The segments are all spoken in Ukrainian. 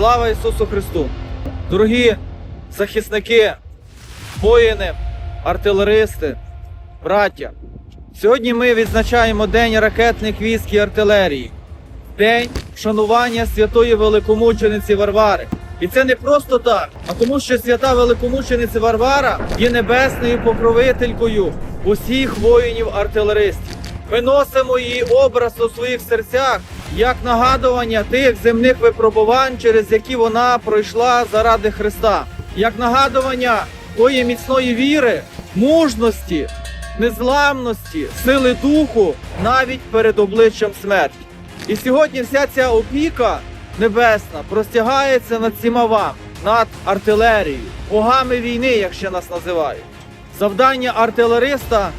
Слава Ісусу Христу! Дорогі захисники, воїни, артилеристи, браття! Сьогодні ми відзначаємо День ракетних військ і артилерії, День вшанування святої великомучениці Варвари. І це не просто так, а тому, що свята великомучениця Варвара є небесною покровителькою усіх воїнів-артилеристів. Ми носимо її образ у своїх серцях як нагадування тих земних випробувань, через які вона пройшла заради Христа, як нагадування тої міцної віри, мужності, незламності, сили духу навіть перед обличчям смерті. І сьогодні вся ця опіка небесна простягається над всіма вам, над артилерією, богами війни, як ще нас називають. Завдання артилериста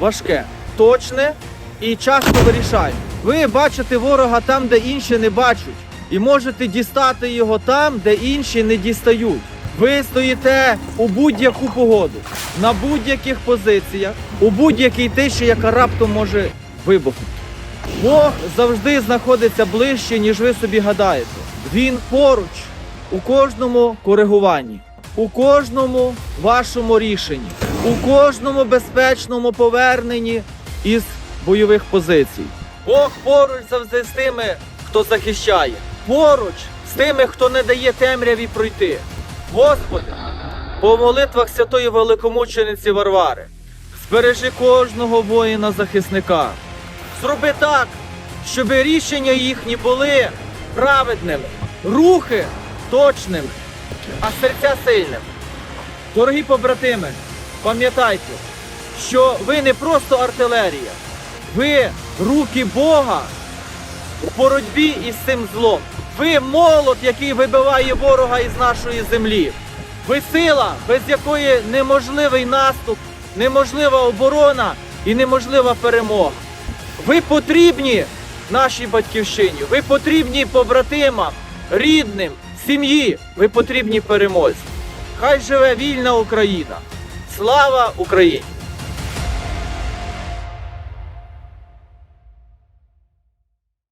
важке, точне і часто вирішає. Ви бачите ворога там, де інші не бачать, і можете дістати його там, де інші не дістають. Ви стоїте у будь-яку погоду, на будь-яких позиціях, у будь-якій тиші, яка раптом може вибухнути. Бог завжди знаходиться ближче, ніж ви собі гадаєте. Він поруч у кожному коригуванні, у кожному вашому рішенні, у кожному безпечному поверненні із бойових позицій. Бог поруч завжди з тими, хто захищає, поруч з тими, хто не дає темряві пройти. Господи, по молитвах святої великомучениці Варвари, збережи кожного воїна-захисника. Зроби так, щоб рішення їхні були праведними, рухи точними, а серця сильними. Дорогі побратими, пам'ятайте, що ви не просто артилерія, ви руки Бога у боротьбі із цим злом. Ви молот, який вибиває ворога із нашої землі. Ви сила, без якої неможливий наступ, неможлива оборона і неможлива перемога. Ви потрібні нашій батьківщині, ви потрібні побратимам, рідним, сім'ї, ви потрібні перемозі. Хай живе вільна Україна! Слава Україні!